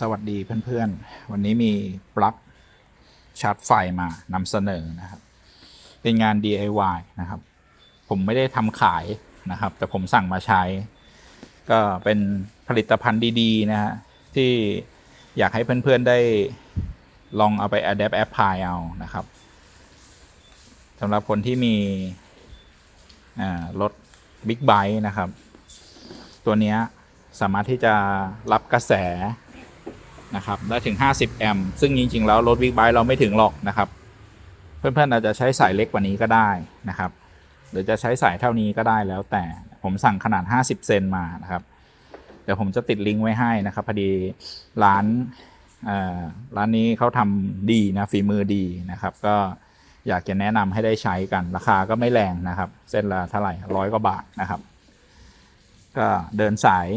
สวัสดีเพื่อนๆ วันนี้มีปลั๊กชาร์จไฟมานำเสนอนะครับ เป็นงาน DIY นะครับ ผมไม่ได้ทำขายนะครับ แต่ผมสั่งมาใช้ ก็เป็นผลิตภัณฑ์ดีๆ นะฮะที่อยากให้เพื่อนๆได้ลองเอาไป adapt apply เอานะครับสำหรับคนที่มีรถ Big b i k e นะครับ ตัวนี้สามารถที่จะรับกระแส นะครับได้ถึง 50 แอมป์ซึ่งจริง ๆ แล้วรถบิ๊กไบค์เราไม่ถึงหรอกนะครับ เพื่อนๆอาจจะใช้สายเล็กกว่านี้ก็ได้นะครับ หรือจะใช้สายเท่านี้ก็ได้แล้วแต่ผมสั่งขนาด 50 เซนมานะครับเดี๋ยวผมจะติดลิงก์ไว้ให้นะครับพอดีร้านร้านนี้เขาทำดีนะฝีมือดีนะครับ ก็อยากจะแนะนำให้ได้ใช้กันราคาก็ไม่แรงนะครับ เส้นละเท่าไหร่ร้อยกว่าบาทนะครับ ก็เดินสาย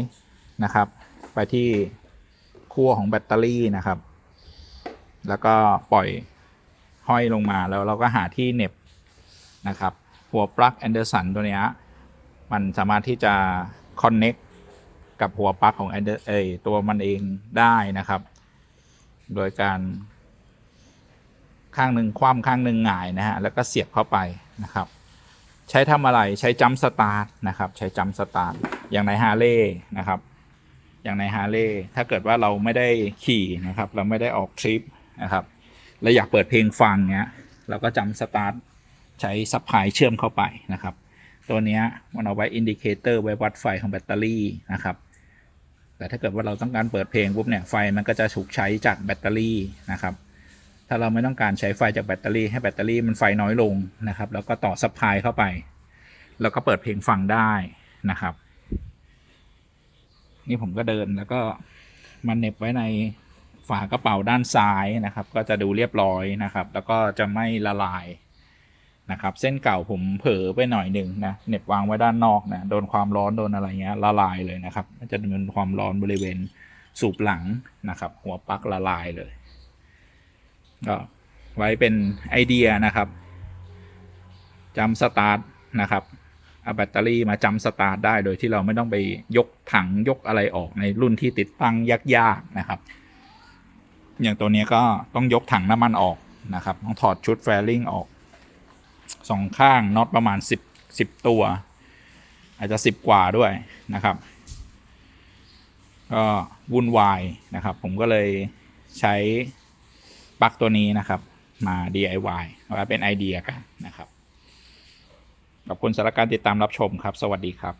นะครับ ไปที่ ขั้วของแบตเตอรี่นะครับ แล้วก็ปล่อยห้อยลงมาแล้วเราก็หาที่เน็บนะครับ หัวปลั๊กแอนเดอร์สันตัวนี้มันสามารถที่จะคอนเน็กกับหัวปลั๊กของแอนเดอร์เอตัวมันเองได้นะครับ โดยการข้างหนึ่งคว่ำข้างหนึ่งหงายนะฮะแล้วก็เสียบเข้าไปนะครับ ใช้ทำอะไรใช้จัมสตาร์ทนะครับ ใช้จัมสตาร์ทอย่างในฮาร์เลย์นะครับ อย่างในฮาร์เลย์ถ้าเกิดว่าเราไม่ได้ขี่นะครับ เราไม่ได้ออกทริปนะครับเราอยากเปิดเพลงฟังเนี้ย เราก็จำสตาร์ทใช้ซับพลายเชื่อมเข้าไปนะครับ ตัวเนี้ยมันเอาไว้อินดิเคเตอร์ไว้วัดไฟของแบตเตอรี่นะครับ แต่ถ้าเกิดว่าเราต้องการเปิดเพลงปุ๊บเนี่ยไฟมันก็จะถูกใช้จากแบตเตอรี่นะครับถ้าเราไม่ต้องการใช้ไฟจากแบตเตอรี่ให้แบตเตอรี่มันไฟน้อยลงนะครับ แล้วก็ต่อซับพลายเข้าไป แล้วก็เปิดเพลงฟังได้นะครับ นี่ผมก็เดินแล้วก็มันเน็บไว้ในฝากระเป๋าด้านซ้ายนะครับ ก็จะดูเรียบร้อยนะครับ แล้วก็จะไม่ละลายนะครับ เส้นเก่าผมเผลอไปหน่อยหนึ่งนะเน็บวางไว้ด้านนอกนะโดนความร้อนโดนอะไรเงี้ยละลายเลยนะครับจะเป็นความร้อนบริเวณสูบหลังนะครับ หัวปลั๊กละลายเลยก็ไว้เป็นไอเดียนะครับจำสตาร์ทนะครับ เอาแบตเตอรี่มาจำสตาร์ทได้ โดยที่เราไม่ต้องไปยกถังยกอะไรออกในรุ่นที่ติดตั้งยากๆนะครับ อย่างตัวนี้ก็ต้องยกถังน้ำมันออกนะครับ ต้องถอดชุดแฟลิงออกสองข้างน็อตประมาณ 10 10 ตัว อาจจะ 10 กว่าด้วยนะครับ ก็วุ่นวายนะครับ ผมก็เลยใช้ปลั๊กตัวนี้นะครับมา DIY ไว้เป็นไอเดียกันนะครับ ขอบคุณสำหรับการติดตามรับชมครับ สวัสดีครับ